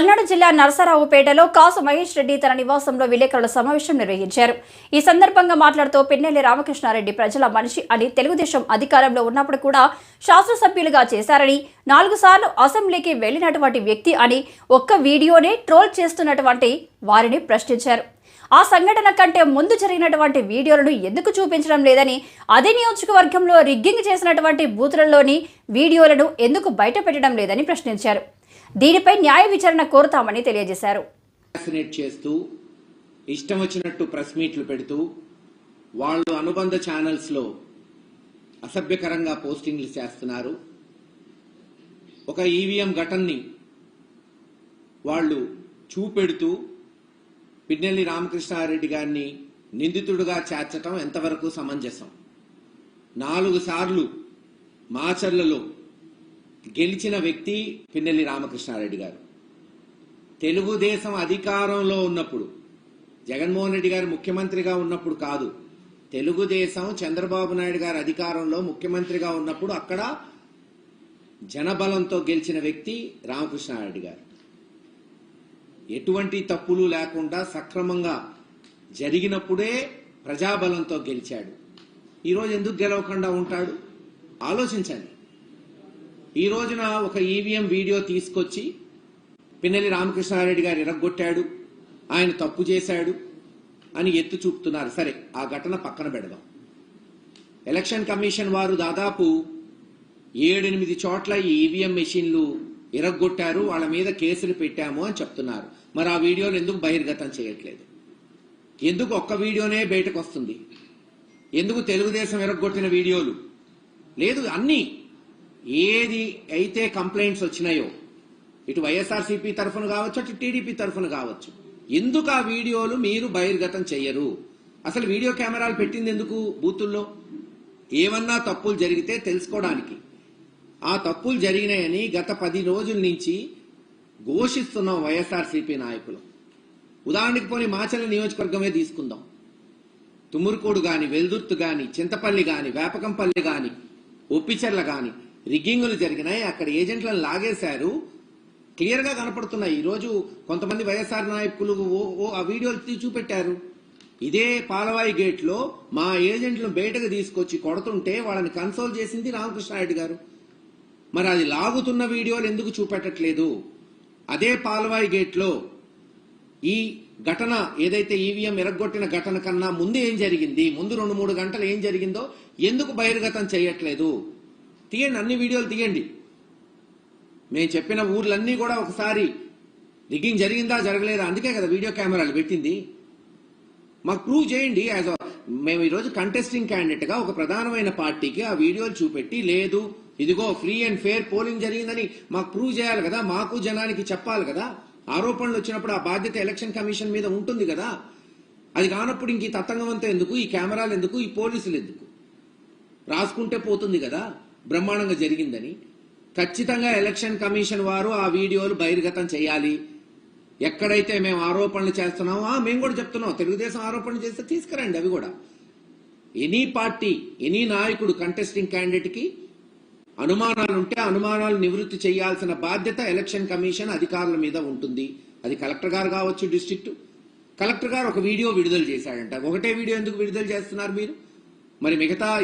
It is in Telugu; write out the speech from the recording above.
పల్నాడు జిల్లా నరసరావుపేటలో కాసు మహేష్ రెడ్డి తన నివాసంలో విలేకరుల సమావేశం నిర్వహించారు. ఈ సందర్భంగా మాట్లాడుతూ పిన్నెల్లి రామకృష్ణారెడ్డి ప్రజల మనిషి అని తెలుగుదేశం అధికారంలో ఉన్నప్పుడు కూడా శాసనసభ్యులుగా చేశారని నాలుగు సార్లు అసెంబ్లీకి వెళ్ళినటువంటి వ్యక్తి అని ఒక్క వీడియోనే ట్రోల్ చేస్తున్నటువంటి వారిని ప్రశ్నించారు. ఆ సంఘటన కంటే ముందు జరిగినటువంటి వీడియోలను ఎందుకు చూపించడం లేదని అదే నియోజకవర్గంలో రిగ్గింగ్ చేసినటువంటి బూతులలోని వీడియోలను ఎందుకు బయట పెట్టడం లేదని ప్రశ్నించారు. దీనిపై న్యాయ విచారణ కోరుతామని తెలియజేశారు. చేస్తూ ఇష్టం వచ్చినట్టు ప్రెస్ మీట్లు పెడుతూ వాళ్ళు అనుబంధ ఛానల్స్లో అసభ్యకరంగా పోస్టింగ్లు చేస్తున్నారు. ఒక ఈవీఎం ఘటనని వాళ్ళు చూపెడుతూ పిన్నెల్లి రామకృష్ణారెడ్డి గారిని నిందితుడుగా చేర్చటం ఎంతవరకు సమంజసం? నాలుగు సార్లు మాచర్లలో గెలిచిన వ్యక్తి పిన్నెల్లి రామకృష్ణారెడ్డి గారు. తెలుగుదేశం అధికారంలో ఉన్నప్పుడు జగన్మోహన్ రెడ్డి గారు ముఖ్యమంత్రిగా ఉన్నప్పుడు కాదు తెలుగుదేశం చంద్రబాబు నాయుడు గారు అధికారంలో ముఖ్యమంత్రిగా ఉన్నప్పుడు అక్కడ జనబలంతో గెలిచిన వ్యక్తి రామకృష్ణారెడ్డి గారు. ఎటువంటి తప్పులు లేకుండా సక్రమంగా జరిగినప్పుడే ప్రజాబలంతో గెలిచాడు. ఈరోజు ఎందుకు గెలవకుండా ఉంటాడు? ఆలోచించండి. ఈ రోజున ఒక ఈవీఎం వీడియో తీసుకొచ్చి పిన్నెల్లి రామకృష్ణారెడ్డి గారు ఇరగొట్టాడు ఆయన తప్పు చేశాడు అని ఎత్తు చూపుతున్నారు. సరే ఆ ఘటన పక్కన పెడదాం. ఎలక్షన్ కమిషన్ వారు దాదాపు ఏడెనిమిది చోట్ల ఈ ఈవీఎం మెషిన్లు ఇరగొట్టారు వాళ్ళ మీద కేసులు పెట్టాము అని చెప్తున్నారు. మరి ఆ వీడియోలు ఎందుకు బహిర్గతం చేయట్లేదు? ఎందుకు ఒక్క వీడియోనే బయటకు వస్తుంది? ఎందుకు తెలుగుదేశం ఇరగొట్టిన వీడియోలు? లేదు అన్నీ ఏది అయితే కంప్లైంట్స్ వచ్చినాయో ఇటు వైఎస్ఆర్సీపీ తరఫున కావచ్చు అటు టీడీపీ తరఫున కావచ్చు ఎందుకు ఆ వీడియోలు మీరు బహిర్గతం చెయ్యరు? అసలు వీడియో కెమెరాలు పెట్టింది ఎందుకు బూతుల్లో? ఏమన్నా తప్పులు జరిగితే తెలుసుకోవడానికి. ఆ తప్పులు జరిగినాయని గత పది రోజుల నుంచి ఘోషిస్తున్నాం వైఎస్ఆర్సీపీ నాయకులు. ఉదాహరణకి పోనీ మాచల నియోజకవర్గమే తీసుకుందాం. తుమ్మురుకోడు కానీ వెల్దుర్తు కానీ చింతపల్లి కానీ వేపకంపల్లి కానీ ఒప్పిచెర్ల కానీ రిగ్గింగులు జరిగినాయి. అక్కడ ఏజెంట్లను లాగేశారు. క్లియర్గా కనపడుతున్నాయి. ఈరోజు కొంతమంది వైఎస్ఆర్ నాయకులు ఓ ఆ వీడియోలు చూపెట్టారు. ఇదే పాలవాయి గేట్లో మా ఏజెంట్లను బయటకు తీసుకొచ్చి కొడుతుంటే వాళ్ళని కన్సోల్ చేసింది రామకృష్ణారెడ్డి గారు. మరి అది లాగుతున్న వీడియోలు ఎందుకు చూపెట్టట్లేదు? అదే పాలవాయి గేట్లో ఈ ఘటన ఏదైతే ఈవీఎం ఎరగొట్టిన ఘటన కన్నా ముందు ఏం జరిగింది? ముందు రెండు మూడు గంటలు ఏం జరిగిందో ఎందుకు బహిర్గతం చేయట్లేదు? తీయండి అన్ని వీడియోలు తీయండి. మేము చెప్పిన ఊర్లన్నీ కూడా ఒకసారి రిగ్గింగ్ జరిగిందా జరగలేదా? అందుకే కదా వీడియో కెమెరాలు పెట్టింది. మాకు ప్రూవ్ చేయండి యాజ్ మేము ఈరోజు కంటెస్టింగ్ క్యాండిడేట్గా ఒక ప్రధానమైన పార్టీకి ఆ వీడియోలు చూపెట్టి లేదు ఇదిగో ఫ్రీ అండ్ ఫేర్ పోలింగ్ జరిగిందని మాకు ప్రూవ్ చేయాలి కదా మాకు జనానికి చెప్పాలి కదా. ఆరోపణలు వచ్చినప్పుడు ఆ బాధ్యత ఎలక్షన్ కమిషన్ మీద ఉంటుంది కదా. అది కానప్పుడు ఇంక ఈ తతంగమంతా ఎందుకు ఈ కెమెరాలు ఎందుకు ఈ పోలీసులు ఎందుకు? రాసుకుంటే పోతుంది కదా. బ్రహ్మాండంగా జరిగిందని. ఖచ్చితంగా ఎలక్షన్ కమిషన్ వారు ఆ వీడియోలు బహిర్గతం చేయాలి. ఎక్కడైతే మేము ఆరోపణలు చేస్తున్నామో ఆ, మేము కూడా చెప్తున్నాం. తెలుగుదేశం ఆరోపణలు చేస్తే తీసుకురండి అవి కూడా. ఎనీ పార్టీ ఎనీ నాయకుడు కంటెస్టింగ్ క్యాండిడేట్కి అనుమానాలు ఉంటే ఆ అనుమానాలు నివృత్తి చేయాల్సిన బాధ్యత ఎలక్షన్ కమిషన్ అధికారుల మీద ఉంటుంది. అది కలెక్టర్ గారు కావచ్చు డిస్ట్రిక్ట్. కలెక్టర్ గారు ఒక వీడియో విడుదల చేశాడంట. ఒకటే వీడియో ఎందుకు విడుదల చేస్తున్నారు మీరు? మరి మిగతా